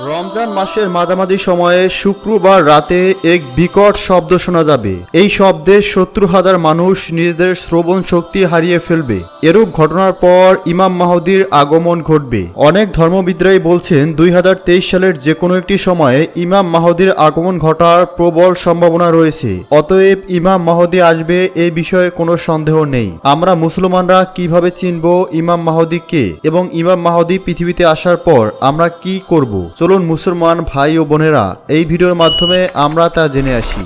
রমজান মাসের মাঝামাঝি সময়ে শুক্রবার রাতে এক বিকট শব্দ শোনা যাবে। এই শব্দে সত্তর হাজার মানুষ নিজেদের শ্রবণ শক্তি হারিয়ে ফেলবে। এরূপ ঘটনার পর ইমাম মাহদির আগমন ঘটবে। অনেক ধর্মবিদরাই বলছেন, দুই সালের যে কোনো একটি সময়ে ইমাম মাহদির আগমন ঘটার প্রবল সম্ভাবনা রয়েছে। অতএব ইমাম মাহদি আসবে এই বিষয়ে কোনো সন্দেহ নেই। আমরা মুসলমানরা কীভাবে চিনব ইমাম মাহদিকে এবং ইমাম মাহদি পৃথিবীতে আসার পর আমরা কি করব? চলুন মুসলমান ভাই ও বোনেরা এই ভিডিওর মাধ্যমে আমরা তা জেনে আসি।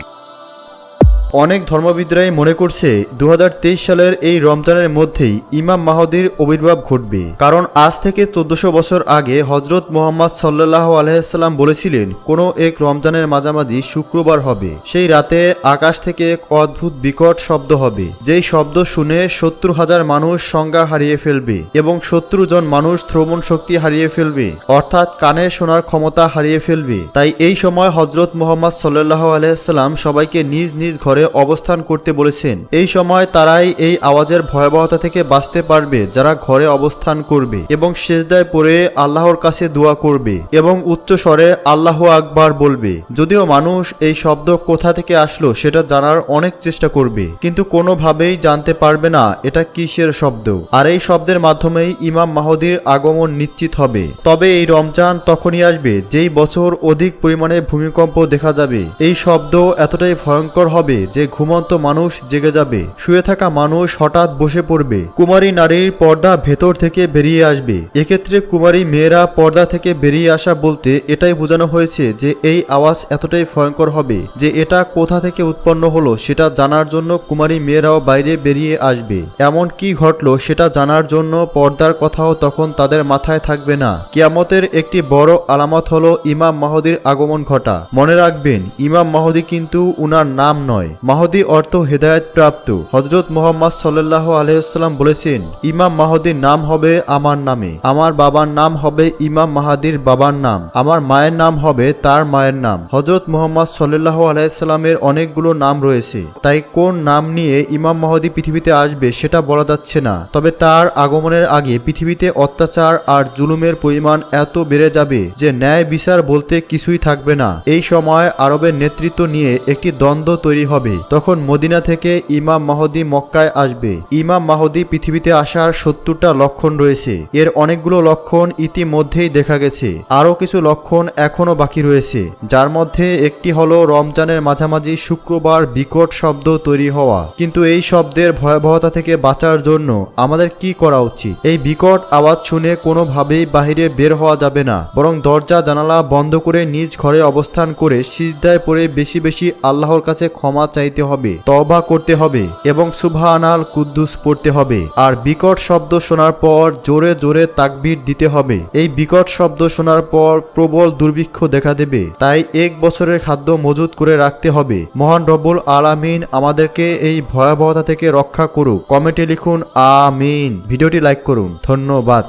অনেক ধর্মবিদরাই মনে করছে দু হাজার তেইশ সালের এই রমজানের মধ্যেই ইমাম মাহদির আবির্ভাব ঘটবে। কারণ আজ থেকে চোদ্দশো বছর আগে হজরত মোহাম্মদ সাল্লাহ আলহাম বলেছিলেন, কোনো এক রমজানের মাঝামাঝি শুক্রবার হবে। সেই রাতে আকাশ থেকে এক অদ্ভুত বিকট শব্দ হবে, যেই শব্দ শুনে সত্তর হাজার মানুষ সংজ্ঞা হারিয়ে ফেলবে এবং সত্তর জন মানুষ শ্রবণ শক্তি হারিয়ে ফেলবে, অর্থাৎ কানে শোনার ক্ষমতা হারিয়ে ফেলবে। তাই এই সময় হজরত মোহাম্মদ সাল্লাহ আলহাম সবাইকে নিজ নিজ ঘরে অবস্থান করতে বলেছেন। এই সময় তারাই এই আওয়াজের ভয়াবহতা থেকে বাঁচতে পারবে, যারা ঘরে অবস্থান করবে, এবং সেজদায় পড়ে আল্লাহর কাছে দোয়া করবে, এবং উচ্চ স্বরে আল্লাহ আকবার বলবে, যদিও মানুষ এই শব্দ কোথা থেকে আসলো সেটা জানার অনেক চেষ্টা করবে, কিন্তু কোনোভাবেই জানতে পারবে না এটা কিসের শব্দ। আর এই শব্দের মাধ্যমেই ইমাম মাহদির আগমন নিশ্চিত হবে। তবে এই রমজান তখনই আসবে, যেই বছর অধিক পরিমাণে ভূমিকম্প দেখা যাবে। এই শব্দ এতটাই ভয়ঙ্কর হবে যে ঘুমন্ত মানুষ জেগে যাবে, শুয়ে থাকা মানুষ হঠাৎ বসে পড়বে। কুমারী নারীর পর্দা ভেতর থেকে বেরিয়ে আসবে। এক্ষেত্রে কুমারী মেয়েরা পর্দা থেকে বেরিয়ে আসা বলতে এটাই বোঝানো হয়েছে যে এই আওয়াজ এতটাই ভয়ঙ্কর হবে যে এটা কোথা থেকে উৎপন্ন হলো সেটা জানার জন্য কুমারী মেয়েরাও বাইরে বেরিয়ে আসবে। এমন কি ঘটলো সেটা জানার জন্য পর্দার কথাও তখন তাদের মাথায় থাকবে না। কিয়ামতের একটি বড় আলামত হলো ইমাম মাহদির আগমন ঘটা। মনে রাখবেন, ইমাম মাহদি কিন্তু উনার নাম নয়। মাহদি অর্থ হেদায়ত প্রাপ্ত। হজরত মোহাম্মদ সাল্লাহ আলহাম বলেছেন, ইমাম মাহদির নাম হবে আমার নামে, আমার বাবার নাম হবে ইমাম মাহাদির বাবার নাম, আমার মায়ের নাম হবে তার মায়ের নাম। হজরত মোহাম্মদ সাল্লাহ আলাইসাল্লামের অনেকগুলো নাম রয়েছে, তাই কোন নাম নিয়ে ইমাম মাহদি পৃথিবীতে আসবে সেটা বলা যাচ্ছে না। তবে তার আগমনের আগে পৃথিবীতে অত্যাচার আর জুলুমের পরিমাণ এত বেড়ে যাবে যে ন্যায় বিচার বলতে কিছুই থাকবে না। এই সময় আরবের নেতৃত্ব নিয়ে একটি দ্বন্দ্ব তৈরি হবে। তখন মদিনা থেকে ইমাম মাহদি মক্কায় আসবে। ইমাম মাহদি পৃথিবীতে আসার সত্তরটা লক্ষণ রয়েছে। এর অনেকগুলো লক্ষণ ইতিমধ্যেই দেখা গেছে। আরও কিছু লক্ষণ এখনও বাকি রয়েছে, যার মধ্যে একটি হলো রমজানের মাঝামাঝি শুক্রবার বিকট শব্দ তৈরি হওয়া। কিন্তু এই শব্দের ভয়াবহতা থেকে বাঁচার জন্য আমাদের কি করা উচিত? এই বিকট আওয়াজ শুনে কোনোভাবেই বাহিরে বের হওয়া যাবে না, বরং দরজা, জানালা বন্ধ করে নিজ ঘরে অবস্থান করে সিজদায় পড়ে বেশি বেশি আল্লাহর কাছে ক্ষমা চাইতে হবে তবা করতে হবে এবং সুবহানাল কুদ্দুস পড়তে হবে। আর বিকট শব্দ শোনার পর জোরে জোরে তাকবির দিতে হবে। এই বিকট শব্দ শোনার পর প্রবল দুর্ভিক্ষ দেখা দেবে। তাই এক বছরের খাদ্য মজুত করে রাখতে হবে। মহান রব্বুল আলামিন আমাদেরকে এই ভয়াবহতা থেকে রক্ষা করুক। কমেন্টে লিখুন, আমিন। ভিডিওটি লাইক করুন। ধন্যবাদ।